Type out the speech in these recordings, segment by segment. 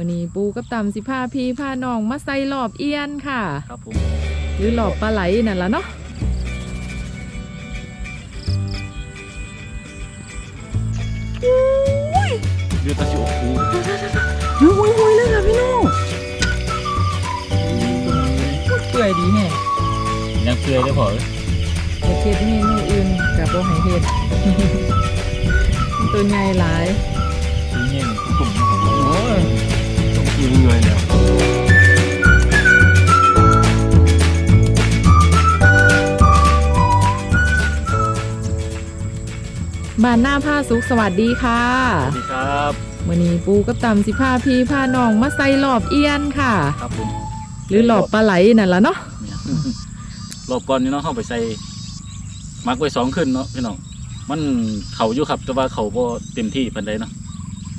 มื้อนี้ปูกับตำสิพาพี่พาน้องมาใส่หลอบเอียนค่ะ ครับผมหรือหลอบปลาไหลนั่นล่ะเนาะเดือดตะชิโอคูยุ้ยหุยเลยค่ะพี่น้องเปื่อยดีแน่ยังเปื่อยได้พอเลยจะเฮ็ดเมนูอื่นกับบ่ให้เฮ็ดตัวใหญ่หลาย ต้องกินเงยแล้วบ้านหน้าผ้าสุขสวัสดีค่ะสวัสดีครับมื้อนี้ปูกับตำสิพาพี่พาน้องมาใส่หลอบเอียนค่ะ ครับผมหรือหลอบปลาไหลนั่นล่ะเนาะเนี่ยรอบก่อนนี่เนาะเข้าไปใส่มักไว้สองขึ้นเนาะพี่น้องมันเขาอยู่ครับแต่ว่าเขาบ่เต็มที่ปานใดเนาะ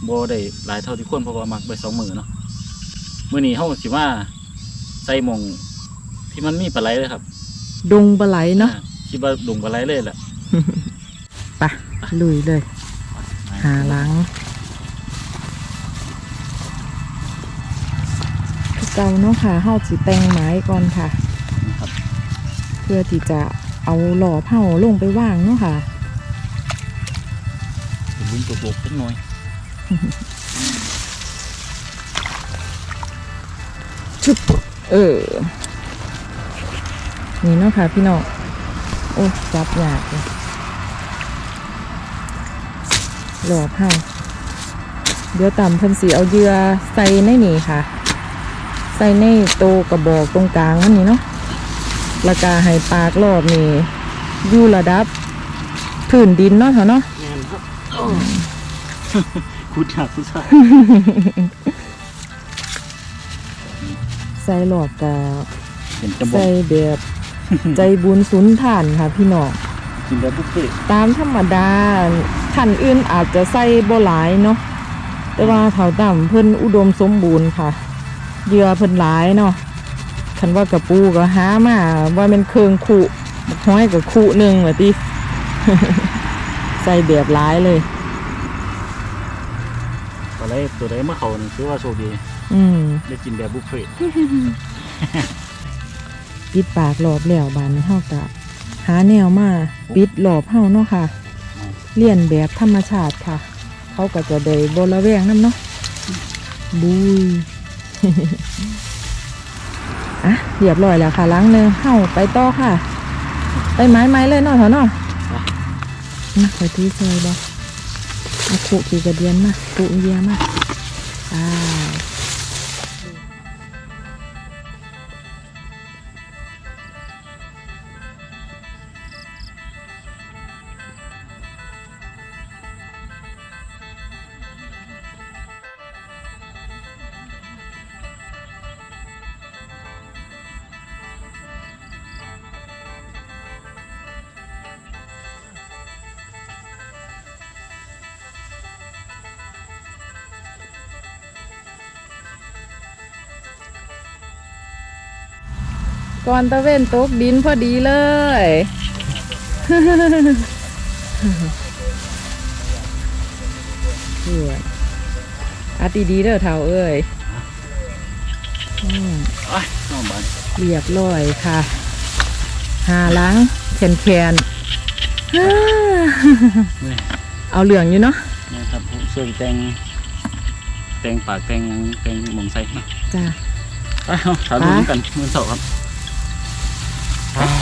บ่ได้หลายเท่าที่ควรเพราะว่ามักไว้สองมือเนาะ มื้อนี้เฮาสิว่าใส่หมองที่มันมีปลาไหลเลยครับดงปลาไหลเนาะอ่คิดว่าดงปลาไหลเลยแหละไปลุยเลย หาหล้างคือเก่าเนาะค่ะเฮาสิแต่งไม้ก่อนค่ะ นะครับเพื่อที่จะเอาหล่อเผาลงไปว่างเนาะค่ะ เป็นลุ้นตัวโบกสักหน่อย ชุบเออ นี่เนาะค่ะพี่น้องโอ้จับยากเลยหล่อเผาเดี๋ยวต่ำเพิ่นสีเอาเหยื่อใส่ในนี่ค่ะ ใส่ในโตวกระบอกตรงกลางมันนี่เนาะแล้วก็ให้ปากรอบนี่อยู่ระดับพื้นดินเนาะเถอะเนาะแม่นครับคุดยากคุดยากใส่หลอดกับเห็นจะบอกใส่แบบใจบุญสุนทานค่ะพี่น้องกินแบบบุฟเฟ่ต์ตามธรรมดาท่านอื่นอาจจะใส่บ่หลายเนาะแต่ว่าเถาต่ำเพิ่นอุดมสมบูรณ์ค่ะเหยื่อเพิ่นหลายเนาะคันว่ากระปูก็หามาว่าเป็นเครื่องขู่บักห้อยกับขู่หนึ่งว่าติใส่แบบหลายเลยอะไรตัวใดเมื่อเขานี่คือว่าโชคดี อืมได้กินแบบบุฟเฟ่ต์ปิดปากหลอบแล้วบานนี้เฮากะหาแนวมาปิดหลอบเฮาเนาะค่ะ เลียนแบบธรรมชาติค่ะ เขาก็จะได้บระแวงน้ำเนาะบุยอะเรียบร้อยแล้วค่ะล้างเนื้อเข้าไปต่อค่ะ ไปไม้ไม้เลยเนาะเถอะเนาะนะไปที่ซอยบ่เอาขุขี่กระเดียนมาขุเยียมาอ่า ก่อนตะเวนตกดินพอดีเลยเพื่อนอาตีดีๆเด้อเท่าเอ้ยอืมไอ้ยน้องบ้านเรียบร้อยค่ะ หาล้างแขนแขนฮ่านี่เอาเหลืองอยู่เนาะนะครับผมช่วยแต่งแต่งปากแต่งหยังแต่งหมองใส่เนาะจ้าไปเอาถามดูกันมือเสาครับ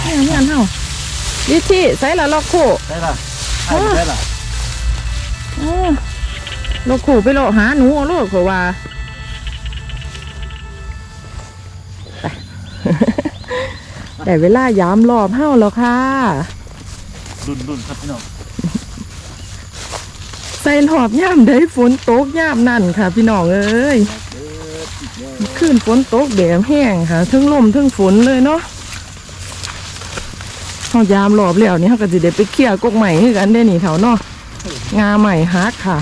เนี่ยเนี่ยเฮาลิชี่ใส่ละล็อกคู่ได้ละได้ละได้ละอ้อล็อกคู่ไปโลหาหนูเอาโลดเขาว่าไปแต่เวลายามรอบเฮาแล้วค่ะรุ่นรุ่นครับพี่น้องใส่หอบย่ามได้ฝนตกย่ามนั่นค่ะ พี่น้องเอ้ยขึ้นฝนตกแบบแห้งค่ะทั้งลมทั้งฝนเลยเนาะ เฮายามรอบแล้วนี่เฮาก็สิได้ไปเคลียร์กกใหม่คือกันได้นี่แถวเนาะงาใหม่ฮักค่ะ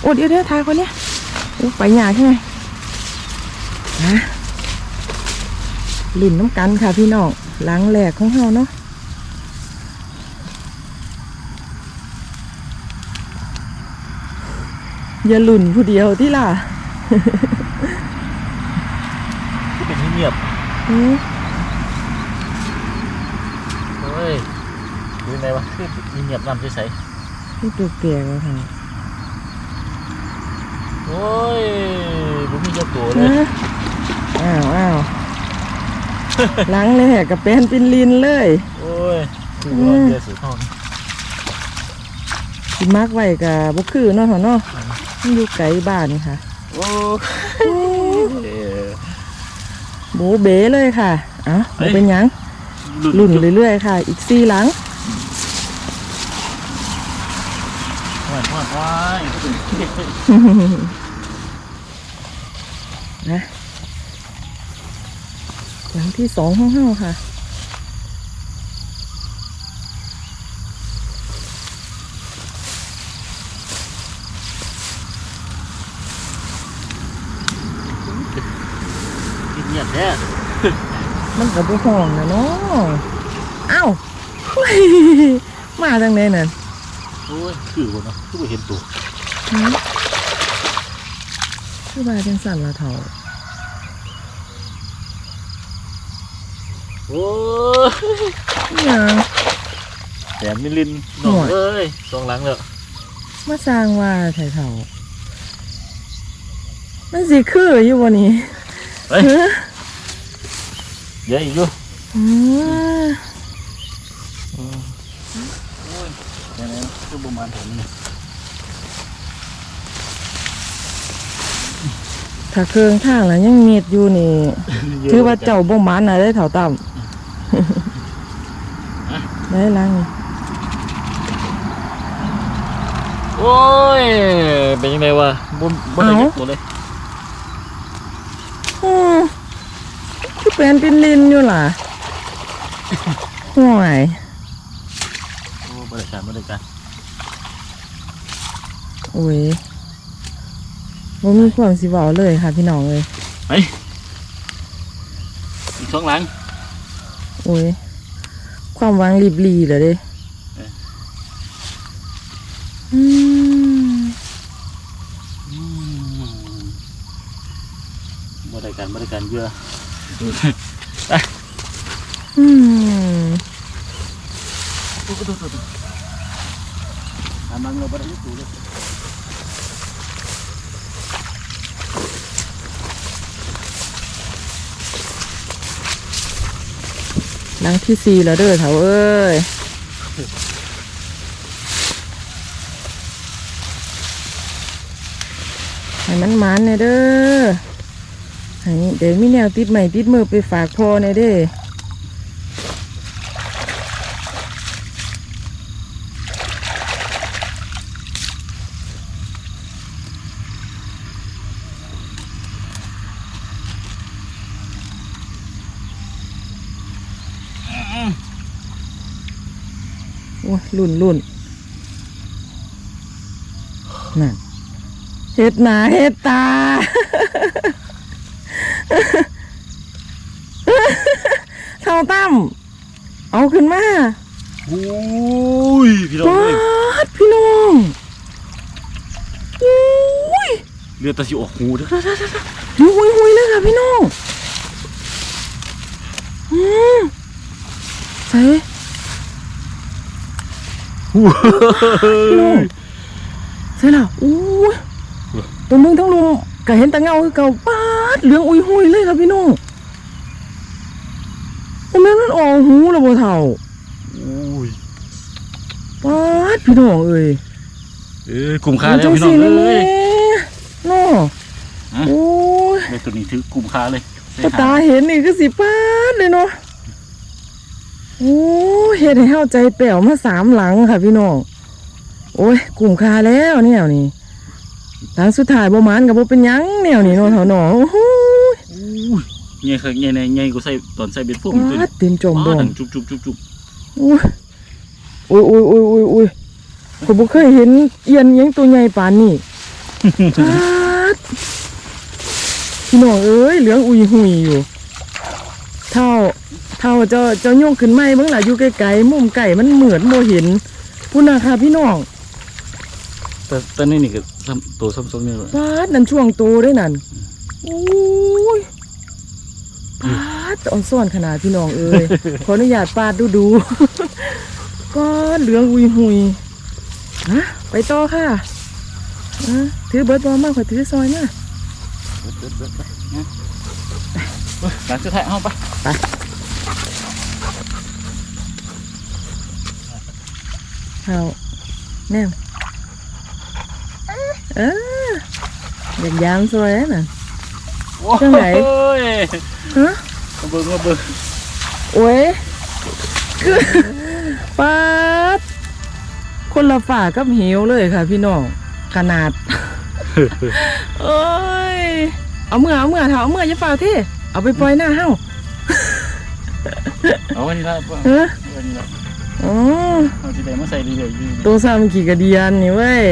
โอ้เดี๋ยวเดี๋ยวทายคนเนี้ยโอ้ไปยากใช่ไหมนะลิ่นน้ำกันค่ะพี่น้องหลังแหลกของเฮาเนาะอย่าหลุ่นผู้เดียวที่ล่ะที่เป็นเงียบอืม ๆเฮ้ยดูไงวะ คือเงียบๆน้ำใสนี่ตัวเปียกแล้วค่ะๆโอ้ยบุมีเจ้าตัวเลยฮะอ้าวอ้าวล้างเลยแหกกับเป็นปินลินเลย โอ้ยคือว่าเจอสุดท้องสิมักไว้กับบุคือเนาะเถอะเนาะมันอยู่ไกลบ้านค่ะโอ้ยโบเบ๋เลยค่ะเอ้าเฮ้บ่ยเป็นหยังลุ่นเรื่อยๆค่ะ อีกสี่หลัง ว้ายว้ายว้ายนะหลังที่สองห้องเฮาค่ะเงียบแท้มันกับบุห้องนะเนาะเอ้าเฮ้ยมาทางไหนนั่น โอ้ยคือวะเนาะคือบ่เห็นตัวหืมคือว่าจังสั่นละเถ่าโอ้ยอิหยังแถมมิลินน้องโอ้ยเอ้ยสองหลังแล้วมาสร้างว่าไถ่เถ่ามันสิคืออยู่วันนี้เฮ้ยเฮ้ยเดี๋ยวอีกอยู่ อืม โอ้ยแค่นั้นคือ ประมาณผมนี่ถ้าเครื่องทางแล้วยังเมีดอยู่นี่ ถือว่าเจ้าบ่หมันน่ะได้เถ่าต่ำได้ลังนี่โอ้ย เป็นยังไงวะบนบนได้ยักตัวเลยอืมคือเป็นปินลินอยู่ล่ะห่วยโอ้บริการบริการ โอ้ยบ่มีความสิเว้าเลยค่ะพี่น้องเลยไปอีกสองหลังโอ้ยความหวังรีบรีเหรอเด้เอ๊ะอืมบริการบริการเยอะอืมทำมังเราบริยุทธ์ตัวเลย หลังที่สี่แล้วเด้อเถาเอ้ยให้มันมันเนี่ยเด้อให้เดี๋ยวมีแนวติดใหม่ติดมือไปฝากพ่อเนี่ยเด้อ โอ้ยลุ่นลุ่นนั่นเฮ็ดหนาเฮ็ดตา เท่าตั้มเอาขึ้นมาโอ้ยพี่น้องวาเลยดพี่น้องอุ้ยเรือตะสิออกหูเด้อหุยหุยหุยเลยค่ะพี่น้องอืมใส่ พี่น้องใส่ละอู้ยตัวมึงทั้งลุมก็เห็นแตะเงาคือเก่าปาดเหลืองอุ้ยหุยเลยค่ะพี่น้องโอ้แม่นมันออกหูแล้วบ่เท่าโอ้ยปาดพี่น้องเอ้ยเอ้ยกลุ่มค่ามันแล้วจังพี่น้อสีงเลยเอ้แม่ยเนาะฮะโอ้ยในตัวนี้ถือกลุ่มค่าเลยตาตาเห็นนี่ก็สิปาดเลยเนาะ โอ้ยเฮ็ดให้เฮาใจแป้วมาสามหลังค่ะพี่น้องโอ้ยกลุ่มคาแล้วแนวนี้หลังสุดท้ายบ่หมานกับบ่เป็นหยังแนวนี้เนาะเถาหนอโอ้โหโอ้ยเงี้ยคือเงี้ยในเงี้ยกูใส่ตอนใส่เบ็ดพวกมันตัวปานี้ดเต็มจมบ่ว้าดังจุบจุบจุบจุบโอ้ยโอ้ยโอ้ยโอ้ยโอ้ยโอ้ยข้อยบ่เคยเห็นเอียนหยังตัวใหญ่ปานนี้ปาดพี่น้องเอ้ยเหลืองอุยหุยอยู่ เท่า เท่าเจ้าเจ้าโยกขึ้นไม้เบิ่งล่ะอยู่ไกลๆมุมไก่มันเหมือนบ่เห็นพุ่นน่ะค่ะพี่น้องแต่แต่นี่นี่ก็ซ้ำตัวซ้ำๆนี่เลยปาดนั่นช่วงโตด้วยนั่นโอ้ยปาดอ่อนซ่อนขนาดพี่น้องเอ้ย ขออนุญาตปาดดูดูก็เหลืองอุยหุยฮะไปต่อค่ะอะถือเบิร์ดบอลมากกว่าถือซอยนะหลังสุดท้ายเอาไป เอาแนมเอออยากยามซอยแล้วน่ะ จังไหนโอ้ยฮะมาเบิ่งมาเบิ่งโอ้ยคือปาดคนละฝ่ากับหิวเลยค่ะ พี่น้องขนาด โอ้ย เอาเมื่อเอาเมื่อเถอะเอาเมื่ออย่าฝ่าที่เอาไปปล่อยหน้าเฮ้า เอาอันนี้ละเอาเอออันนี้ละอ๋อเอาที่ใดมาใส่ดีเลยดีตัวซ้ำกี่กระเดียนนี่เว้ย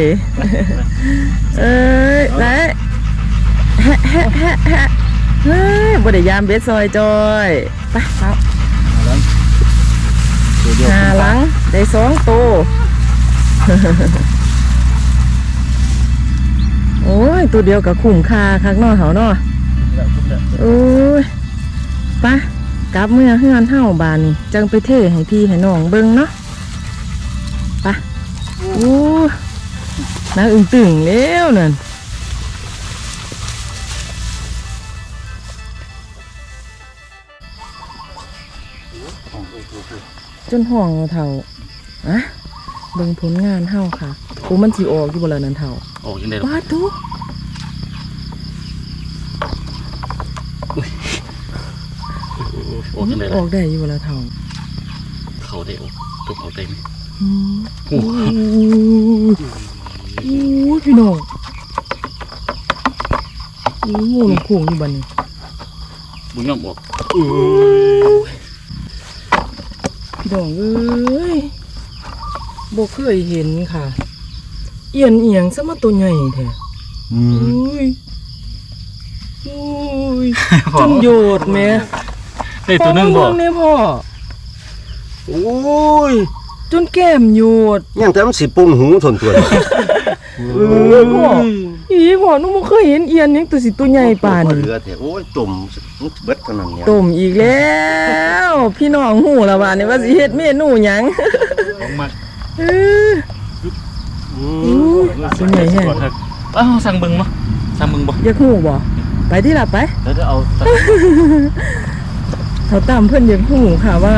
เอ้ยและแฮะแฮะแฮะแฮะเฮ้ยบ่ได้ยามเบ็ดซอยจอยไปเอาแล้วตัวเดียวหาหลัง ได้สองตัวโอ้ย ตัวเดียวกับคุ้มค่าคักเนอเขาเนาะโอ้ยไปะ กลับเมื่อเฮือนเฮาบานนี่จังไปเทให้พี่ให้น้องเบิ่งเนาะไปะโอ้ยนางอึ้งตึงแล้วนั่นจนห้องเท่าอะเบิ่งผลงานเฮาค่ะโอ้มันสิออกอยู่บ่ล่ะนั่นเท่าโอ้ยังไงว้าทุก โอ้ยังไงออกได้อยู่บ่ล่ะเท่าเขาได้โอ้ตุกเขาได้ไหมอืมโอ้โอ้ยโอ้ยพี่น้องโอ้โหลงโค้งอยู่บัดนี้บุญยอมออกพี่น้องเอ้ยบ่เคยเห็นค่ะ เอียนเอียงซะมาตัวใหญ่แท้อุ้ยอุ้ยจนโยดแม่ ได้ตัวหนึงบ่พ่อเบิ่เนี่ยพ่อ โอ้ยจนแก้มโยดยังแต่มันสิปุงหูทนตัวเออพ่ออีพ่อหนูบ่เคยเห็นเอียนหยังตัวสิตัวใหญ่ปานบ่นี้เหลือแต่โอ้ยตุ่มมันเบิดขนาดเนี้ยต้มอีกแล้ว พี่น้องหูและว่านี่ว่าสิเฮ็ดเมนูหยังของมันเออ อู้ตัวใหญ่แฮะอ้าวสั่งเบิ่งบ่สั่งเบิ่งบ่อยากหูบ่ไปที่ล่ะไปเดี๋ยวจะเอา เขาตามเพิ่นอยากหูค่ะว่า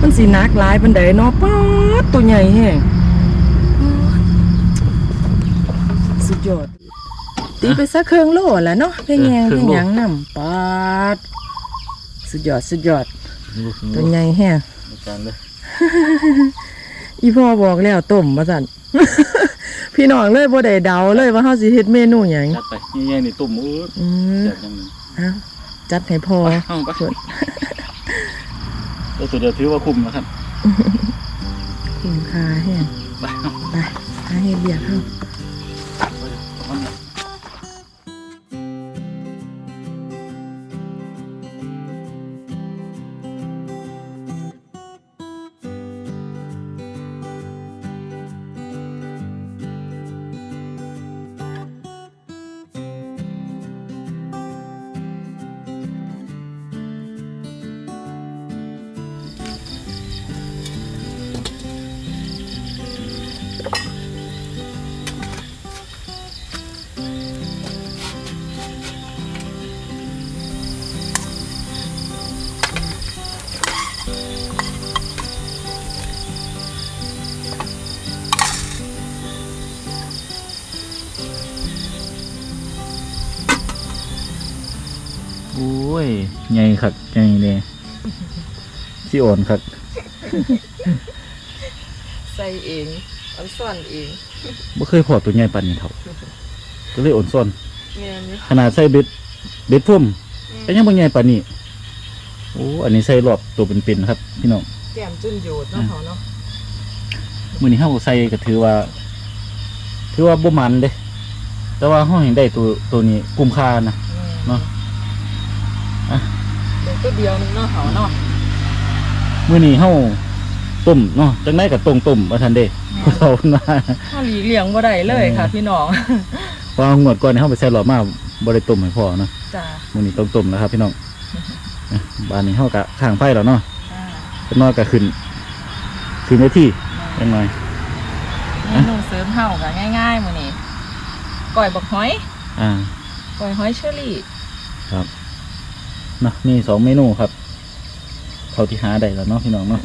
มันสิหนักหลายปานใดเนาะป๊าดตัวใหญ่แฮงสุดยอดตีไปสักเครื่องโลแหล้วเนาะเพ่งแยงเพ่งหยังนำป๊าดสุดยอดสุดยอดตัวใหญ่แฮงจานเลยอีพ่อบอกแล้วต้มมาสั่นพี่น้องเลยบ่ได้เดาเลยว่าเฮาสิเฮ็ดเมนูหยังจัดไปแย่ๆนี่ตุ่มโอ้ยอืมแซ่บจังเลยเอา จัดให้พ่อไปเอาไปเพิ่นตัวเดียวถือว่าคุ้มแล้วครับคุ้มค่าแฮงไปเอาไปหาเฮ็ดเบียกเฮาเอา คักใหญ่เลยที่อ่อนคักใส่เองอันซ่อนเองบ่เคยพอตัวใหญ่ปานนี้เท่าก็เลยอ่อนซ่อนแม่นอยู่ขนาดใส่เบ็ดเบ็ดพุ่มก็ยังบ่ใหญ่ปานนี้โอ้อันนี้ใส่รอบตัวเป็นๆครับ พี่น้องแก้มจุนโยดเนาะเฮาเนาะมื้อนี้เฮาใส่ก็ถือว่า ถือว่าบ่มันเด้แต่ว่าเฮาเห็นได้ตัวตัวนี้คุ้มค่านะเนาะอะเดี๋ยว ตัวเดียวนึงเนาะเฮาเนาะมื้อนี้เฮาต้มเนาะจังไดก็ต้มต้มว่าซั่นเด้เขานะเฮาหลีกเลี่ยงบ่ได้เลยค่ะพี่น้องเพราะว่างวดก่อนนี่เฮาไปใส่รอบมาบ่ได้ต้มให้พ่อเนาะจ้ามื้อนี้ต้องต้มนะครับ พี่น้องอะบ้านนี้เฮากะข้างไฟแล้วเนาะจ้าเป็นน้อยก็ขึ้นขึ้นได้ที่เป็นน้อยเมนูเสริมเฮาก็ง่ายๆมื้อนี้ก้อยบักหอย อ่าก้อยหอยเชอรี่ครับเนะมีสองเมนูครับเท่าที่หาได้แล้วเนาะพี่น้องเนาะ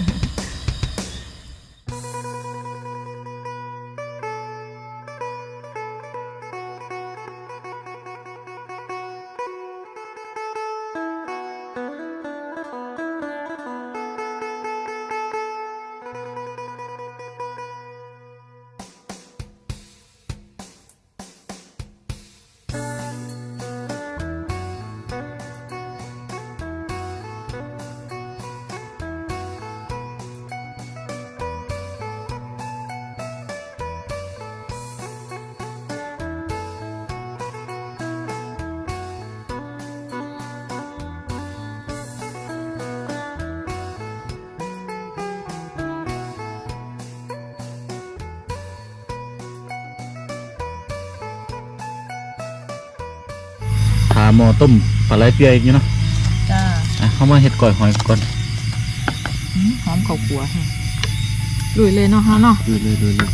หม้อต้มปลาไหลเปียกอยู่เนาะจ้าอะเข้ามาเฮ็ดก่อยหอยก่อนหืมหอมข้าวคั่วแฮะลุยเลยเนาะเฮาเนาะดูเลยดูเลย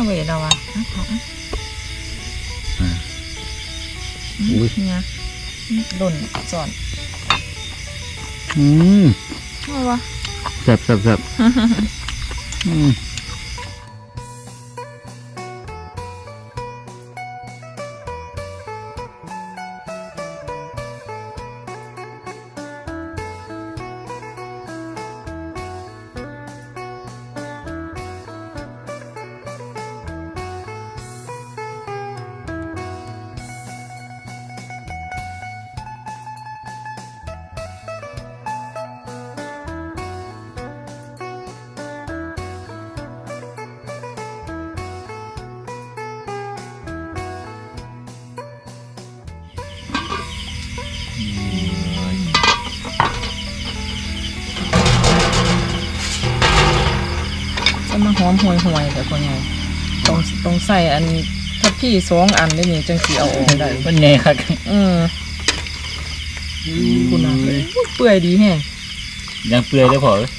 ายๆนี่แม่เว้ยเราอะอะขออะอ่าอุ๊ยเนี่ยหล่นสอนอืมเอาวะแซ่บแซ่บแซ่บอืม หอมห่วยห่วยๆแต่คนไงต้องต้องใส่อันถ้าพี่สองอันได้นี่จังสีเอาออกได้มันไงครับอืมคุณน่ะเปื่อยดีแฮงยังเปื่อยได้อพอเลย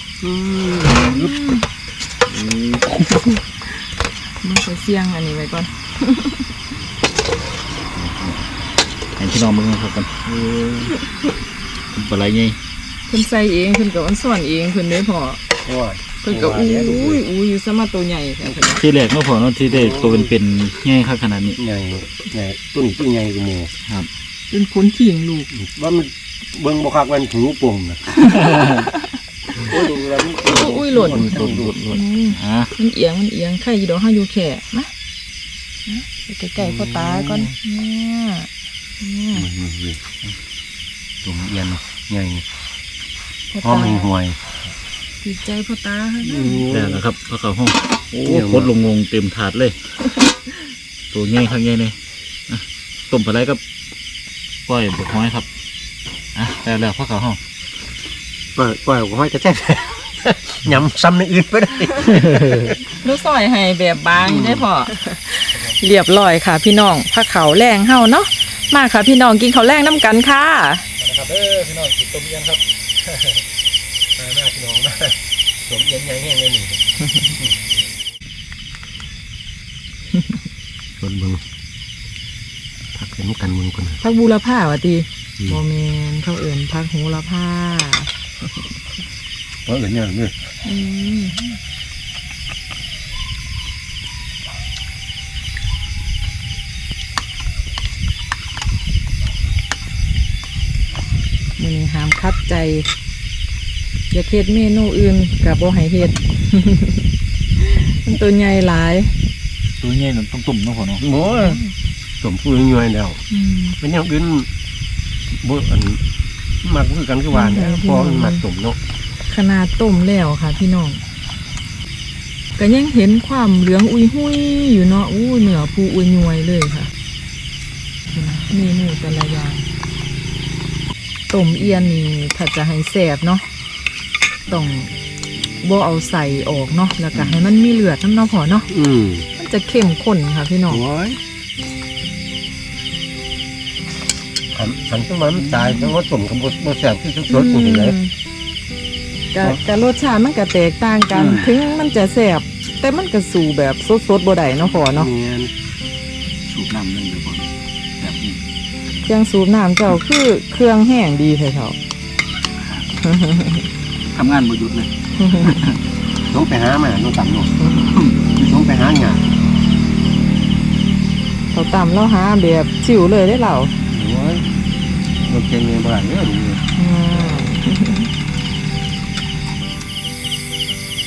มันจะเสียงอันนี้ไว้ก่อนให้พี่น้องมึงนะครับกันปลาไหลไงเพิ่นใส่เองเพิ่นก็อันซ่อนเองเพิ่นได้พอโอ้ย เพิ่นก็อู้ยอู้ยอยู่ซะมาตัวใหญ่แท้เพิ่นน่ะที่แรกเมื่อพอเนาะที่ได้ตัวเป็นเป็นๆไงครับขนาดนี้ ใหญ่ใหญ่ต้นตัวใหญ่กูโมเป็นผลขิงลูกว่ามันเบิ่งบ่คักมันหูปุ่มนะโอ้ยดูแล้วมันอุ้ยหล่นหลุดหลุดหลุดอืมอะมันเอียงมันเอียงไข่อยู่ดอกห้าอยู่แค่มานะไปใกล้ๆพ่อตาก่อนเนี่ยเนี่ยตุ่มเอียนใหญ่พ่อหอตามห่วย ติดใจพ่อตาค่ะได้แล้วครับพอเข้าห้องโอ้เนี่ยโคตรลงงงเต็มถาดเลย ตัวใหญ่ข้างใหญ่เลยอะต้มปลาไหลกับก้อยบกห้อยครับอะได้แล้วพอเข้าห้องปล่อยปล่อยก็ห้อยจะแท้ยำซ้ำในอื่นไปได้ลูกซอยให้แบบบางได้พอเรียบร้อยค่ะ พี่น้องผักเขาวแรงเฮาเนาะมาค่ะ พี่น้องกินข้าวแรงน้ำกันค่ะนะครับเออพี่น้องกินต้มเอียนครับมาหน้าพี่น้อง มาต้มเอียนใหญ่แห้งเลยนี่คนเบิ่งพักเห็นกันมึงคนน่ะพักบูรพาวะตีอืมโมเมนเขาเอิ่นพักหูละผ้าเพราะอื่นเนี่ยเนี่ยอืมมือนี้หามคัดใจ อยากเฮ็ดเมนูอื่นกับบ่ให้เฮ็ด มันตัวใหญ่หลาย ตัวใหญ่นั่นต้องตุ่มเนาะพ่อเนาะโอ้ยสมพูดย่อยแล้ว อืม เป็นอย่างอื่นบ่อันมักคือกันคือว่าเนี่ยอืม พอมันมักสมเนาะขนาดต้มแล้วค่ะพี่น้องก็ยังเห็นความเหลืองอุยหุยอยู่เนาะอู้เหนือผู้อุยยวยเลยค่ะเมนูแต่ละอย่างต้มเอียนนี่ถ้าจะให้แสบเนาะ ต้องบ่เอาใส่ออกเนาะแล้วก็ให้มันมีเลือดน้ำเนาะพอเนาะอืมมันจะเข้มข้นค่ะพี่น้องโอ้ยขันขันต้องมันตายต้องว่าสมกับบทบทแสบที่สุดๆจริงๆเลยอืมกะกะรสชาติมันก็แตกต่างกัน อืม ถึงมันจะแสบแต่มันก็สู่แบบสดๆบ่ได้เนาะพอเนาะเนี่ยสูบน้ำนึงเดี๋ยวก่อนแบบนี้เครื่องสูบน้ำเจ้าคือเครื่องแห้งดีเถอะเขา ทำงานบ่หยุดเลยต้องไปหามาต้องต่ำเนาะต้องไปหาหยาเขาตำแล้วหาแบบชิวเลยได้เหล่าโอ้ยรถเก่งเงินบาทเยอะนี่อืม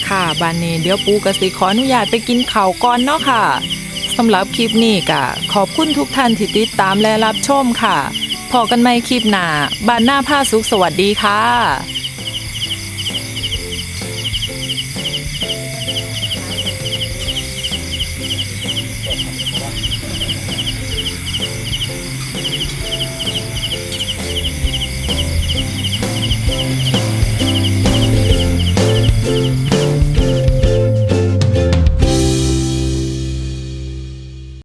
ค่ะบานนี้เดี๋ยวปูกสิขออนุญาตไปกินข้าวก่อนเนาะค่ะสำหรับคลิปนี้ก็ขอบคุณทุกท่านที่ติดตามและรับชมค่ะพอกันใหม่คลิปหน้าบ้านหน้าผ้าสุขสวัสดีค่ะ